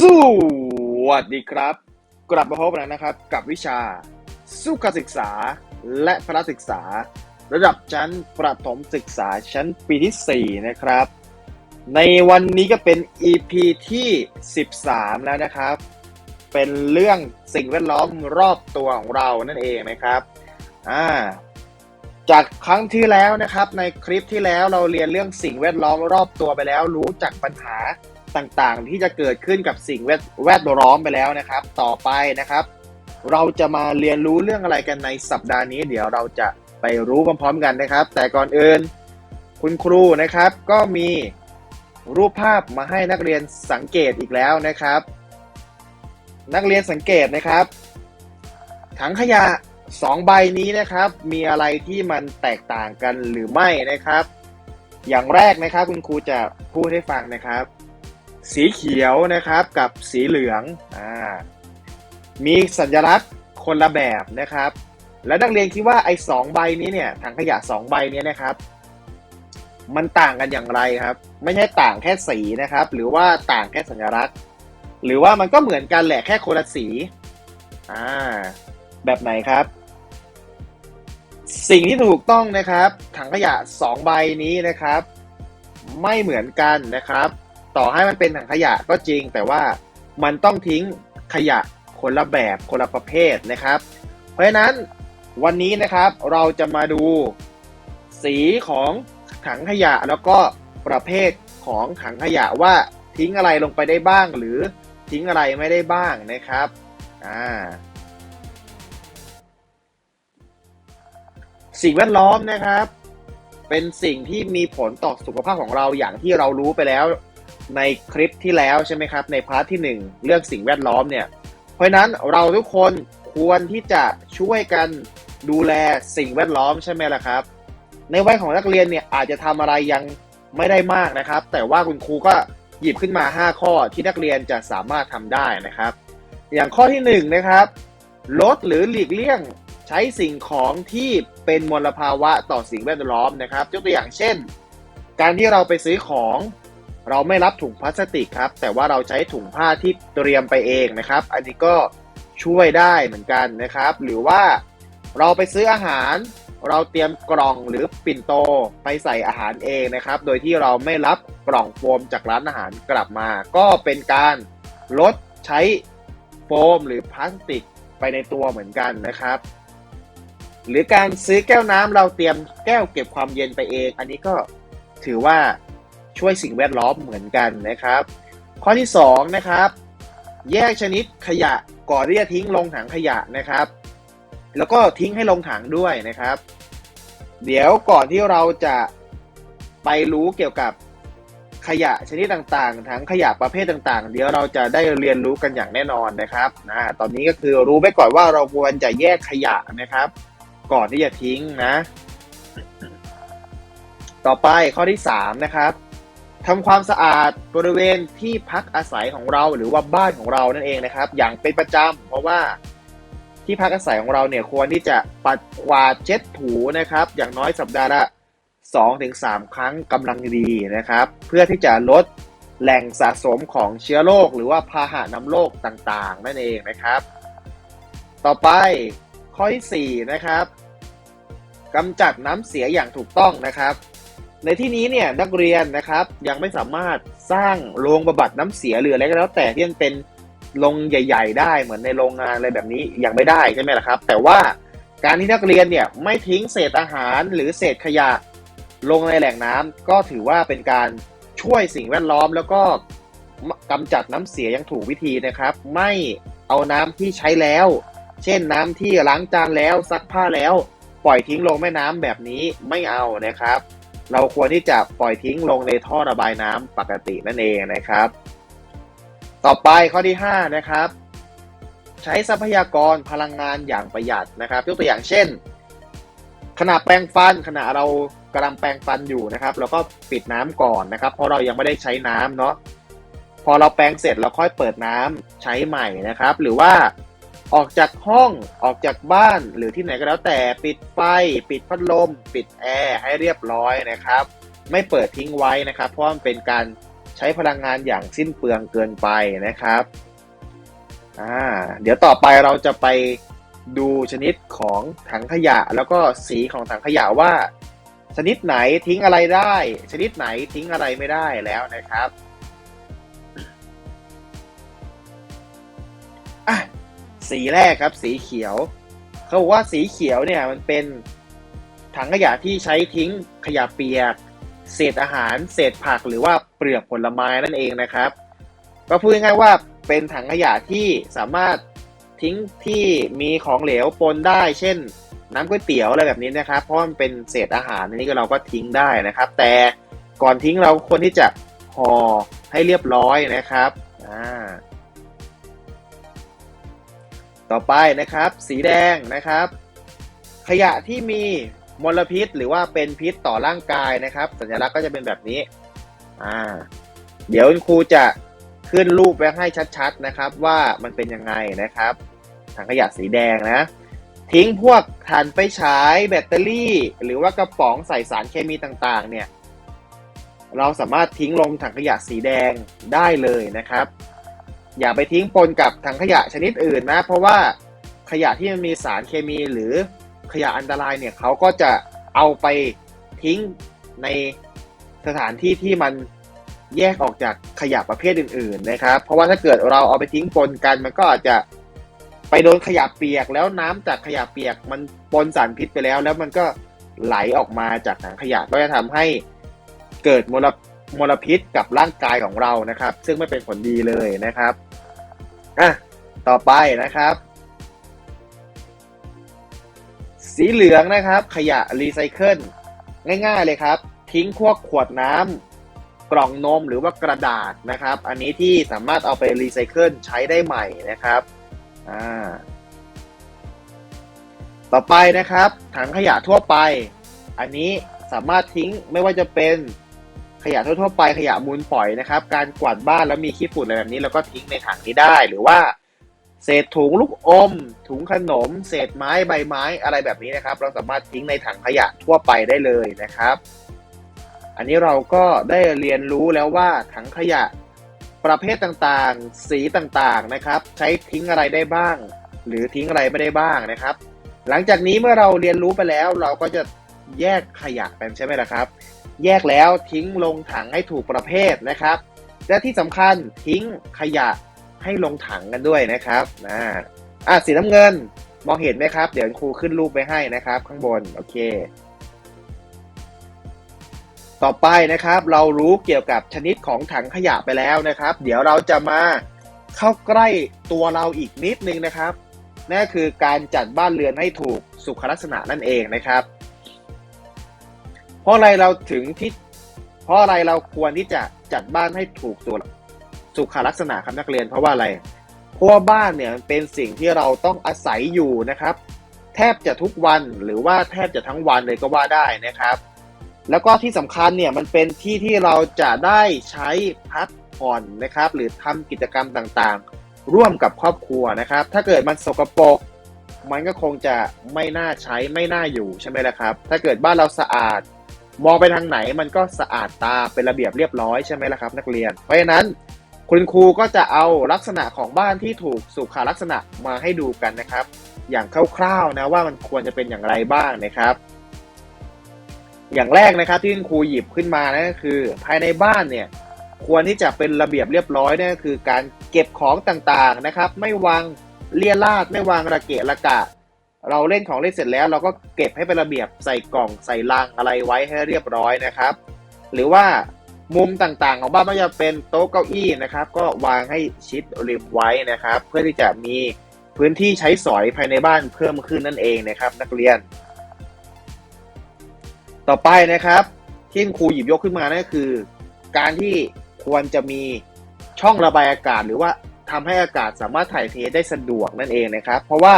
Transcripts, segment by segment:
สวัสดีครับ กลับมาพบกันแล้วนะครับ กับวิชา สุขศึกษา และพละศึกษา ระดับชั้นประถมศึกษาชั้นปีที่ 4 นะครับ ในวันนี้ก็เป็น EP ที่ 13 แล้วนะครับ เป็นเรื่องสิ่งแวดล้อมรอบตัวของเรานั่นเองนะครับอ่าจากครั้งที่แล้วนะครับ ในคลิปที่แล้วเราเรียนเรื่องสิ่งแวดล้อมรอบตัวไปแล้ว รู้จักปัญหา ต่างๆ ที่จะเกิดขึ้นกับสิ่งแวดแวดล้อมไปแล้วนะครับ ต่อไปนะครับ เราจะมาเรียนรู้เรื่องอะไรกันในสัปดาห์นี้ เดี๋ยวเราจะไปรู้พร้อมๆกันนะครับ แต่ก่อนอื่นคุณครูนะครับ ก็มีรูปภาพมาให้นักเรียนสังเกตอีกแล้วนะครับ นักเรียนสังเกตนะครับ ถังขยะสองใบนี้นะครับ มีอะไรที่มันแตกต่างกันหรือไม่นะครับ อย่างแรกนะครับคุณครูจะพูดให้ฟังนะครับ สีเขียวนะครับกับสีเหลืองอ่ามีสัญลักษณ์คนละแบบนะครับ แล้วนักเรียนคิดว่าไอ้สองใบนี้เนี่ยถังขยะสองใบนี้นะครับ มันต่างกันอย่างไรครับ ไม่ใช่ต่างแค่สีนะครับ หรือว่าต่างแค่สัญลักษณ์ หรือว่ามันก็เหมือนกันแหละแค่คนละสีอ่าแบบไหนครับ สิ่งที่ถูกต้องนะครับ ถังขยะสองใบนี้นะครับ ไม่เหมือนกันนะครับ ต่อให้มันเป็นถังขยะก็จริง แต่ว่ามันต้องทิ้งขยะคนละแบบคนละประเภทนะครับ เพราะฉะนั้นวันนี้นะครับเราจะมาดูสีของถังขยะแล้วก็ประเภทของถังขยะว่าทิ้งอะไรลงไปได้บ้าง หรือทิ้งอะไรไม่ได้บ้างนะครับอ่าสิ่งแวดล้อมนะครับ เป็นสิ่งที่มีผลต่อสุขภาพของเราอย่างที่เรารู้ไปแล้ว ในคลิปที่แล้วใช่ไหมครับ ในพาร์ทที่ 1 เรื่องสิ่งแวดล้อมเนี่ย เพราะนั้นเราทุกคนควรที่จะช่วยกันดูแลสิ่งแวดล้อมใช่ไหมล่ะครับ ในวัยของนักเรียนเนี่ยอาจจะทำอะไรยังไม่ได้มากนะครับ แต่ว่าคุณครูก็หยิบขึ้นมา 5 ข้อที่นักเรียนจะสามารถทำได้นะครับ อย่างข้อที่1นะครับลดหรือหลีกเลี่ยงใช้สิ่งของที่เป็นมลภาวะต่อสิ่งแวดล้อมนะครับยกตัวอย่างเช่น การที่เราไปซื้อของ เราไม่รับถุงพลาสติกครับ แต่ว่าเราใช้ถุงผ้าที่เตรียมไปเองนะครับ อันนี้ก็ช่วยได้เหมือนกันนะครับ หรือว่าเราไปซื้ออาหาร เราเตรียมกล่องหรือปิ่นโตไปใส่อาหารเองนะครับ โดยที่เราไม่รับกล่องโฟมจากร้านอาหารกลับมา ก็เป็นการลดใช้โฟมหรือพลาสติกไปในตัวเหมือนกันนะครับ หรือการซื้อแก้วน้ำเราเตรียมแก้วเก็บความเย็นไปเอง อันนี้ก็ถือว่า ช่วยสิ่งแวดล้อมเหมือนกันนะครับ ข้อที่2นะครับ แยกชนิดขยะก่อนที่จะทิ้งลงถังขยะนะครับ แล้วก็ทิ้งให้ลงถังด้วยนะครับ เดี๋ยวก่อนที่เราจะไปรู้เกี่ยวกับขยะชนิดต่างๆ ทั้งขยะประเภทต่างๆ เดี๋ยวเราจะได้เรียนรู้กันอย่างแน่นอนนะครับนะตอนนี้ก็คือรู้ไปก่อนว่าเราควรจะแยกขยะนะครับ ก่อนที่จะทิ้งนะ ต่อไปข้อที่ 3 นะครับ ทำความสะอาดบริเวณที่พักอาศัยของเราหรือว่าบ้านของเรานั่นเองนะครับ อย่างเป็นประจำเพราะว่าที่พักอาศัยของเราเนี่ยควรที่จะปัดกวาดเช็ดถูนะครับ อย่างน้อยสัปดาห์ละ2-3 ครั้งกำลังดีนะครับ เพื่อที่จะลดแหล่งสะสมของเชื้อโรคหรือว่าพาหะนำโรคต่างๆ นั่นเองนะครับ ต่อไปข้อที่4นะครับกำจัดน้ำเสียอย่างถูกต้องนะครับ ในที่นี้เนี่ยนักเรียนนะครับยังไม่สามารถสร้างโรงบำบัดน้ำเสียหรืออะไรก็แล้วแต่ที่มันเป็นโรงใหญ่ ๆ ได้เหมือนในโรงงานอะไรแบบนี้ยังไม่ได้ใช่ไหมล่ะครับ แต่ว่าการที่นักเรียนเนี่ยไม่ทิ้งเศษอาหารหรือเศษขยะลงในแหล่งน้ำก็ถือว่าเป็นการช่วยสิ่งแวดล้อม แล้วก็กำจัดน้ำเสียอย่างถูกวิธีนะครับ ไม่เอาน้ำที่ใช้แล้ว เช่นน้ำที่ล้างจานแล้วซักผ้าแล้ว ปล่อยทิ้งลงแม่น้ำแบบนี้ไม่เอานะครับ เราควรที่จะปล่อยทิ้งลงในท่อระบายน้ำปกตินั่นเองนะครับ ต่อไปข้อที่ 5 นะครับ ใช้ทรัพยากรพลังงานอย่างประหยัดนะครับยกตัวอย่างเช่น ขณะแปรงฟันขณะเรากำลังแปรงฟันอยู่นะครับเราก็ปิดน้ำก่อนนะครับ เพราะเรายังไม่ได้ใช้น้ำเนาะพอเราแปรงเสร็จเราค่อยเปิดน้ำใช้ใหม่นะครับ หรือว่า ออกจากห้องออกจากบ้านหรือที่ไหนก็แล้วแต่ปิดไฟ ปิดพัดลม ปิดแอร์ให้เรียบร้อยนะครับ ไม่เปิดทิ้งไว้นะครับ เพราะมันเป็นการใช้พลังงานอย่างสิ้นเปลืองเกินไปนะครับอ่าเดี๋ยวต่อไปเราจะไปดูชนิดของถังขยะ แล้วก็สีของถังขยะว่า ชนิดไหนทิ้งอะไรได้ ชนิดไหนทิ้งอะไรไม่ได้แล้วนะครับ สีแรกครับ สีเขียว เขาบอกว่าสีเขียวเนี่ยมันเป็นถังขยะที่ใช้ทิ้งขยะเปียก เศษอาหาร เศษผักหรือว่าเปลือกผลไม้นั่นเองนะครับ ก็พูดง่ายๆว่าเป็นถังขยะที่สามารถทิ้งที่มีของเหลวปนได้ เช่น น้ำก๋วยเตี๋ยวอะไรแบบนี้นะครับ เพราะมันเป็นเศษอาหารอันนี้ก็เราก็ทิ้งได้นะครับ แต่ก่อนทิ้งเราควรที่จะห่อให้เรียบร้อยนะครับอ่า ต่อไปนะครับ สีแดงนะครับ ขยะที่มีมลพิษหรือว่าเป็นพิษต่อร่างกายนะครับ สัญลักษณ์ก็จะเป็นแบบนี้อ่าเดี๋ยวครูจะขึ้นรูปไว้ให้ชัดๆนะครับ ว่ามันเป็นยังไงนะครับถังขยะสีแดงนะ ทิ้งพวกถ่านไฟฉายแบตเตอรี่ หรือว่ากระป๋องใส่สารเคมีต่างๆ เนี่ยเราสามารถทิ้งลงถังขยะสีแดงได้เลยนะครับ อย่าไปทิ้งปนกับถังขยะชนิดอื่นนะ เพราะว่าขยะที่มันมีสารเคมีหรือขยะอันตรายเนี่ยเขาก็จะเอาไปทิ้งในสถานที่ที่มันแยกออกจากขยะประเภทอื่น ๆ นะครับ เพราะว่าถ้าเกิดเราเอาไปทิ้งปนกัน มันก็อาจจะไปโดนขยะเปียกแล้วน้ำจากขยะเปียก มันปนสารพิษไปแล้ว แล้วมันก็ไหลออกมาจากถังขยะก็จะทำให้เกิดมล มลพิษกับร่างกายของเรานะครับ ซึ่งไม่เป็นผลดีเลยนะครับอะต่อไปนะครับ สีเหลืองนะครับ ขยะรีไซเคิลง่ายๆเลยครับ ทิ้งพวกขวดน้ำกล่องนมหรือว่ากระดาษนะครับ อันนี้ที่สามารถเอาไปรีไซเคิลใช้ได้ใหม่นะครับอ่าต่อไปนะครับ ถังขยะทั่วไป อันนี้สามารถทิ้งไม่ว่าจะเป็น ขยะทั่วๆไปขยะมูลฝอยนะครับ การกวาดบ้านแล้วมีขี้ฝุ่นอะไรแบบนี้เราก็ทิ้งในถังนี้ได้ หรือว่า เศษถุงลูกอม ถุงขนม เศษไม้ใบไม้อะไรแบบนี้นะครับ เราสามารถทิ้งในถังขยะทั่วไปได้เลยนะครับ อันนี้เราก็ได้เรียนรู้แล้วว่าถังขยะประเภทต่างๆ สีต่างๆนะครับ ใช้ทิ้งอะไรได้บ้าง หรือทิ้งอะไรไม่ได้บ้างนะครับ หลังจากนี้เมื่อเราเรียนรู้ไปแล้ว เราก็จะแยกขยะกันใช่ไหมล่ะครับ แยกแล้วทิ้งลงถังให้ถูกประเภทนะครับ และที่สำคัญทิ้งขยะให้ลงถังกันด้วยนะครับอ่าอะสีน้ำเงินมองเห็นไหมครับ เดี๋ยวครูขึ้นรูปไปให้นะครับ ข้างบนโอเค ต่อไปนะครับ เรารู้เกี่ยวกับชนิดของถังขยะไปแล้วนะครับ เดี๋ยวเราจะมาเข้าใกล้ตัวเราอีกนิดนึงนะครับนั่นคือการจัดบ้านเรือนให้ถูกสุขลักษณะนั่นเองนะครับ เพราะอะไรเราถึงที่ เพราะอะไรเราควรที่จะจัดบ้านให้ถูกตัวสุขลักษณะครับนักเรียน เพราะว่าอะไรเพราะว่าบ้านเนี่ยเป็นสิ่งที่เราต้องอาศัยอยู่นะครับ แทบจะทุกวันหรือว่าแทบจะทั้งวันเลยก็ว่าได้นะครับ แล้วก็ที่สำคัญเนี่ยมันเป็นที่ที่เราจะได้ใช้พักผ่อนนะครับ หรือทำกิจกรรมต่างๆ ร่วมกับครอบครัวนะครับ ถ้าเกิดมันสกปรกมันก็คงจะไม่น่าใช้ไม่น่าอยู่ใช่ไหมล่ะครับ ถ้าเกิดบ้านเราสะอาด มองไปทางไหนมันก็สะอาดตาเป็นระเบียบเรียบร้อยใช่ไหมล่ะครับ นักเรียน เพราะฉะนั้นคุณครูก็จะเอาลักษณะของบ้านที่ถูกสุขลักษณะมาให้ดูกันนะครับ อย่างคร่าวๆนะว่ามันควรจะเป็นอย่างไรบ้างนะครับ อย่างแรกนะครับที่คุณครูหยิบขึ้นมานั่นก็คือ ภายในบ้านเนี่ยควรที่จะเป็นระเบียบเรียบร้อยนั่นคือการเก็บของต่างๆนะครับ ไม่วางเลี่ยราดไม่วางระเกะระกะ เราเล่นของเล่นเสร็จแล้วเราก็เก็บให้เป็นระเบียบใส่กล่องใส่ลังอะไรไว้ให้เรียบร้อยนะครับ หรือว่ามุมต่างๆ ของบ้านไม่ว่าจะเป็นโต๊ะเก้าอี้นะครับ ก็วางให้ชิดริมไว้นะครับ เพื่อที่จะมีพื้นที่ใช้สอยภายในบ้านเพิ่มขึ้นนั่นเองนะครับ นักเรียน ต่อไปนะครับ ที่ครูหยิบยกขึ้นมานั่นคือ การที่ควรจะมีช่องระบายอากาศ หรือว่าทำให้อากาศสามารถถ่ายเทได้สะดวกนั่นเองนะครับ เพราะว่า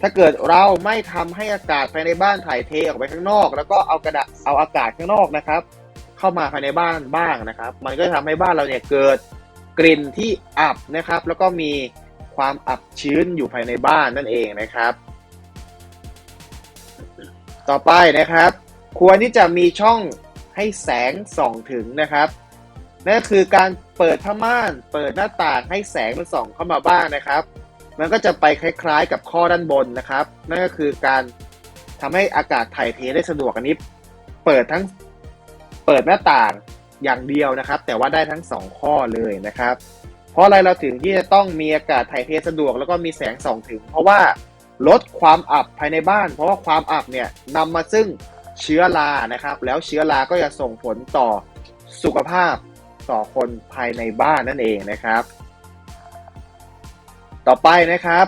ถ้าเกิดเราไม่ทำให้อากาศภายในบ้านถ่ายเทออกไปข้างนอก แล้วก็เอากระดาษเอาอากาศข้างนอกนะครับ เข้ามาภายในบ้านบ้างนะครับ มันก็จะทำให้บ้านเราเนี่ยเกิดกลิ่นที่อับนะครับ แล้วก็มีความอับชื้นอยู่ภายในบ้านนั่นเองนะครับ ต่อไปนะครับ ควรที่จะมีช่องให้แสงส่องถึงนะครับนั่นคือการเปิดผ้าม่าน เปิดหน้าต่างให้แสงมันส่องเข้ามาบ้างนะครับ มันก็จะไปคล้ายๆ กับข้อด้านบนนะครับ นั่นก็คือการทำให้อากาศถ่ายเทได้สะดวกอันนี้ เปิดทั้งเปิดหน้าต่างอย่างเดียวนะครับ แต่ว่าได้ทั้งสองข้อเลยนะครับ เพราะอะไรเราถึงที่จะต้องมีอากาศถ่ายเทสะดวกแล้วก็มีแสงส่องถึง เพราะว่าลดความอับภายในบ้าน เพราะว่าความอับเนี่ยนำมาซึ่งเชื้อรานะครับ แล้วเชื้อราก็จะส่งผลต่อสุขภาพต่อคนภายในบ้านนั่นเองนะครับ ต่อไปนะครับ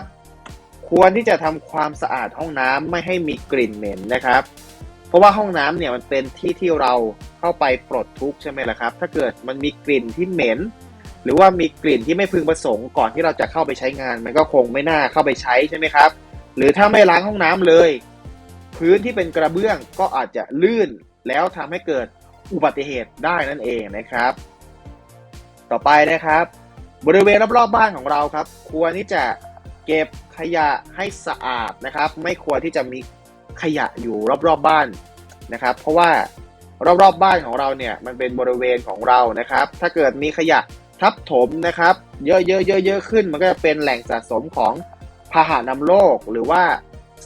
ควรที่จะทำความสะอาดห้องน้ำไม่ให้มีกลิ่นเหม็นนะครับ เพราะว่าห้องน้ำเนี่ยมันเป็นที่ที่เราเข้าไปปลดทุกข์ใช่ไหมล่ะครับ ถ้าเกิดมันมีกลิ่นที่เหม็น หรือว่ามีกลิ่นที่ไม่พึงประสงค์ก่อนที่เราจะเข้าไปใช้งาน มันก็คงไม่น่าเข้าไปใช้ใช่ไหมครับ หรือถ้าไม่ล้างห้องน้ำเลย พื้นที่เป็นกระเบื้องก็อาจจะลื่นแล้วทำให้เกิดอุบัติเหตุได้นั่นเองนะครับ ต่อไปนะครับ บริเวณรอบๆบ้านของเราครับ ควรที่จะเก็บขยะให้สะอาดนะครับ ไม่ควรที่จะมีขยะอยู่รอบๆบ้านนะครับ เพราะว่ารอบๆบ้านของเราเนี่ยมันเป็นบริเวณของเรานะครับ ถ้าเกิดมีขยะทับถมนะครับ เยอะๆเยอะๆขึ้น มันก็จะเป็นแหล่งสะสมของพาหะนำโรคหรือว่า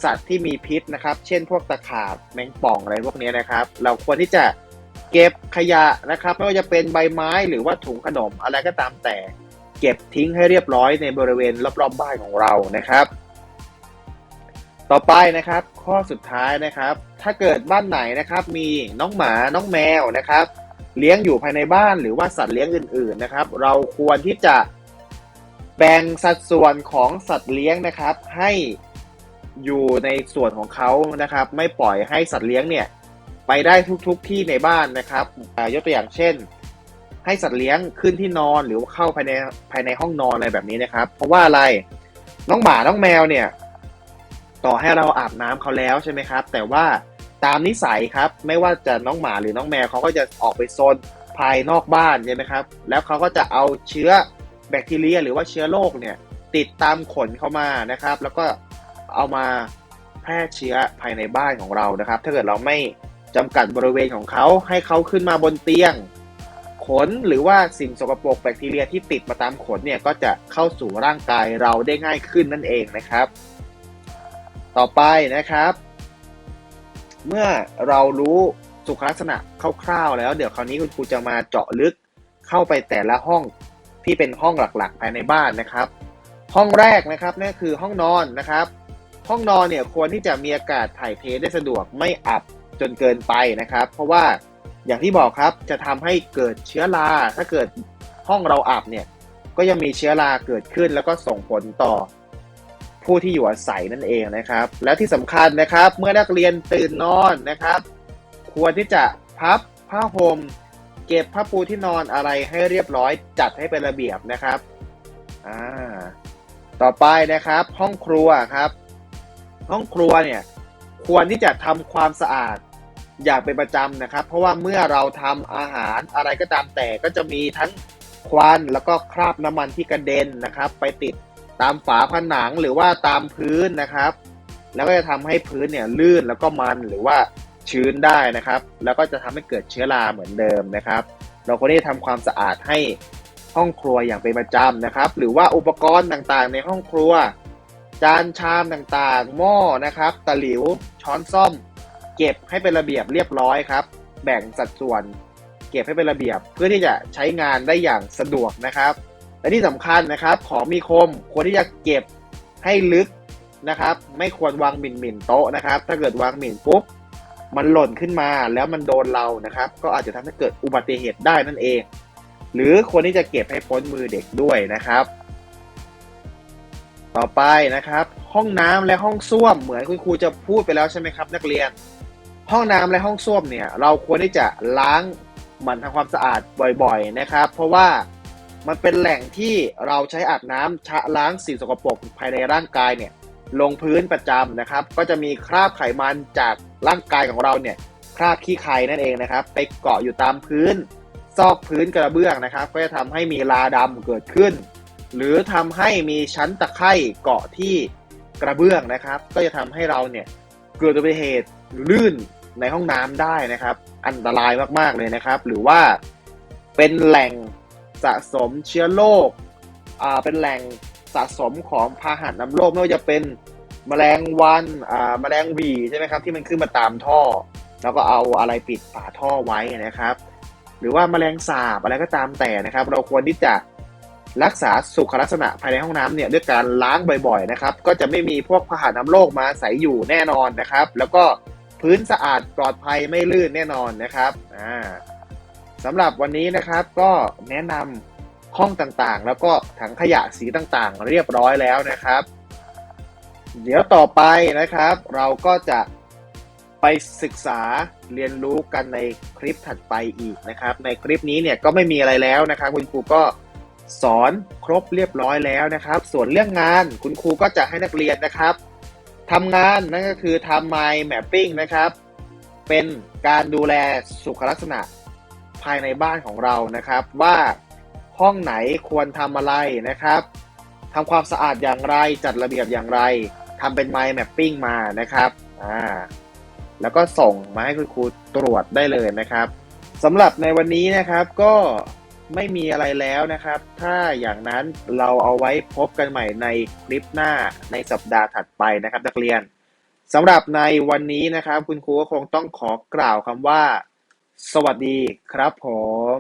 สัตว์ที่มีพิษนะครับ เช่นพวกตะขาบแมงป่องอะไรพวกนี้นะครับ เราควรที่จะเก็บขยะนะครับ ไม่ว่าจะเป็นใบไม้หรือว่าถุงขนมอะไรก็ตามแต่ เก็บทิ้งให้เรียบร้อยในบริเวณรอบๆบ้านของเรานะครับ ต่อไปนะครับ ข้อสุดท้ายนะครับ ถ้าเกิดบ้านไหนนะครับ มีน้องหมาน้องแมวนะครับ เลี้ยงอยู่ภายในบ้านหรือว่าสัตว์เลี้ยงอื่น ๆนะครับ เราควรที่จะแบ่งสัดส่วนของสัตว์เลี้ยงนะครับ ให้อยู่ในส่วนของเขานะครับ ไม่ปล่อยให้สัตว์เลี้ยงเนี่ยไปได้ทุกๆที่ในบ้านนะครับอ่ายกตัวอย่างเช่น ให้สัตว์เลี้ยงขึ้นที่นอนหรือว่าเข้าภายในภายในห้องนอนอะไรแบบนี้นะครับ เพราะว่าอะไรน้องหมาน้องแมวเนี่ย ต่อให้เราอาบน้ำเขาแล้วใช่ไหมครับ แต่ว่าตามนิสัยครับ ไม่ว่าจะน้องหมาหรือน้องแมวเขาก็จะออกไปโซนภายนอกบ้านใช่ไหมครับ แล้วเขาก็จะเอาเชื้อแบคทีเรียหรือว่าเชื้อโรคเนี่ย ติดตามขนเข้ามานะครับ แล้วก็เอามาแพร่เชื้อภายในบ้านของเรานะครับ ถ้าเกิดเราไม่จำกัดบริเวณของเขาให้เขาขึ้นมาบนเตียง ขนหรือว่าสิ่งสกปรกแบคทีเรียที่ติดมาตามขนเนี่ยก็จะเข้าสู่ร่างกายเราได้ง่ายขึ้นนั่นเองนะครับ ต่อไปนะครับ เมื่อเรารู้สุขลักษณะคร่าวๆแล้ว เดี๋ยวคราวนี้คุณครูจะมาเจาะลึกเข้าไปแต่ละห้องที่เป็นห้องหลักๆ ภายในบ้านนะครับ ห้องแรกนะครับนั่นคือห้องนอนนะครับ ห้องนอนเนี่ยควรที่จะมีอากาศถ่ายเทได้สะดวกไม่อับจนเกินไปนะครับ เพราะว่า อย่างที่บอกครับจะทำให้เกิดเชื้อราถ้าเกิดห้องเราอับเนี่ยก็ยังมีเชื้อราเกิดขึ้น แล้วก็ส่งผลต่อผู้ที่อยู่อาศัยนั่นเองนะครับ แล้วที่สำคัญนะครับเมื่อนักเรียนตื่นนอนนะครับ ควรที่จะพับผ้าห่มเก็บผ้าปูที่นอนอะไรให้เรียบร้อยจัดให้เป็นระเบียบนะครับอ่าต่อไปนะครับห้องครัวครับ ห้องครัวเนี่ยควรที่จะทำความสะอาด อยางเป็นประจำนะครับ เพราะว่าเมื่อเราทำอาหารอะไรก็ตามแต่ก็จะมีทั้งควันแล้วก็คราบน้ำมันที่กระเด็นนะครับ ไปติดตามฝาผนังหรือว่าตามพื้นนะครับ แล้วก็จะทำให้พื้นเนี่ยลื่นแล้วก็มันหรือว่าชื้นได้นะครับ แล้วก็จะทำให้เกิดเชื้อราเหมือนเดิมนะครับ เราควรที่จะทำความสะอาดให้ห้องครัวอย่างเป็นประจำนะครับ หรือว่าอุปกรณ์ต่างๆ ในห้องครัว จานชามต่างๆ หม้อนะครับตะหลิวช้อนซ่อม เก็บให้เป็นระเบียบเรียบร้อยครับ แบ่งสัดส่วน เก็บให้เป็นระเบียบ เพื่อที่จะใช้งานได้อย่างสะดวกนะครับ และที่สำคัญนะครับ ของมีคมควรที่จะเก็บให้ลึกนะครับ ไม่ควรวางหมิ่นหมิ่นโต๊ะนะครับ ถ้าเกิดวางหมิ่นปุ๊บมันหล่นขึ้นมาแล้วมันโดนเรานะครับ ก็อาจจะทำให้เกิดอุบัติเหตุได้นั่นเอง หรือควรที่จะเก็บให้พ้นมือเด็กด้วยนะครับ ต่อไปนะครับ ห้องน้ำและห้องส้วมเหมือนคุณครูจะพูดไปแล้วใช่ไหมครับ นักเรียน ห้องน้ำและห้องส้วมเนี่ยเราควรที่จะล้างหมั่นทำความสะอาดบ่อยๆนะครับ เพราะว่ามันเป็นแหล่งที่เราใช้อาบน้ำชะล้างสิ่งสกปรกภายในร่างกายเนี่ยลงพื้นประจำนะครับ ก็จะมีคราบไขมันจากร่างกายของเราเนี่ยคราบขี้ไคนั่นเองนะครับ ไปเกาะอยู่ตามพื้น ซอกพื้นกระเบื้องนะครับ ก็จะทำให้มีลาดำเกิดขึ้น หรือทำให้มีชั้นตะไคร่เกาะที่กระเบื้องนะครับ ก็จะทำให้เราเนี่ยเกิดอุบัติเหตุลื่น ในห้องน้ำได้นะครับ อันตรายมากๆเลยนะครับ หรือว่าเป็นแหล่งสะสมเชื้อโรคอ่าเป็นแหล่งสะสมของพาหะนำโรคไม่ว่าจะเป็นแมลงวันอ่าแมลงวีใช่ไหมครับที่มันขึ้นมาตามท่อ แล้วก็เอาอะไรปิดฝาท่อไว้นะครับ หรือว่าแมลงสาบอะไรก็ตามแต่นะครับ เราควรที่จะรักษาสุขลักษณะภายในห้องน้ำเนี่ยด้วยการล้างบ่อยๆนะครับ ก็จะไม่มีพวกพาหะนำโรคมาอาศัยอยู่แน่นอนนะครับ แล้วก็ พื้นสะอาดปลอดภัยไม่ลื่นแน่นอนนะครับอ่าสำหรับวันนี้นะครับก็แนะนำห้องต่างๆ แล้วก็ถังขยะสีต่างๆ เรียบร้อยแล้วนะครับ เดี๋ยวต่อไปนะครับ เราก็จะไปศึกษาเรียนรู้กันในคลิปถัดไปอีกนะครับ ในคลิปนี้เนี่ยก็ไม่มีอะไรแล้วนะครับ คุณครูก็สอนครบเรียบร้อยแล้วนะครับ ส่วนเรื่องงานคุณครูก็จะให้นักเรียนนะครับ ทำงานนั่นก็คือทำ mind mapping นะครับ เป็นการดูแลสุขลักษณะภายในบ้านของเรานะครับ ว่าห้องไหนควรทำอะไรนะครับทำความสะอาดอย่างไรจัดระเบียบอย่างไรทำเป็น mind mapping มานะครับอ่าแล้วก็ส่งมาให้คุณครูตรวจได้เลยนะครับสำหรับในวันนี้นะครับก็ ไม่มีอะไรแล้วนะครับ ถ้าอย่างนั้นเราเอาไว้พบกันใหม่ในคลิปหน้าในสัปดาห์ถัดไปนะครับ นักเรียนสำหรับในวันนี้นะครับ คุณครูก็คงต้องขอกล่าวคำว่า สวัสดีครับผม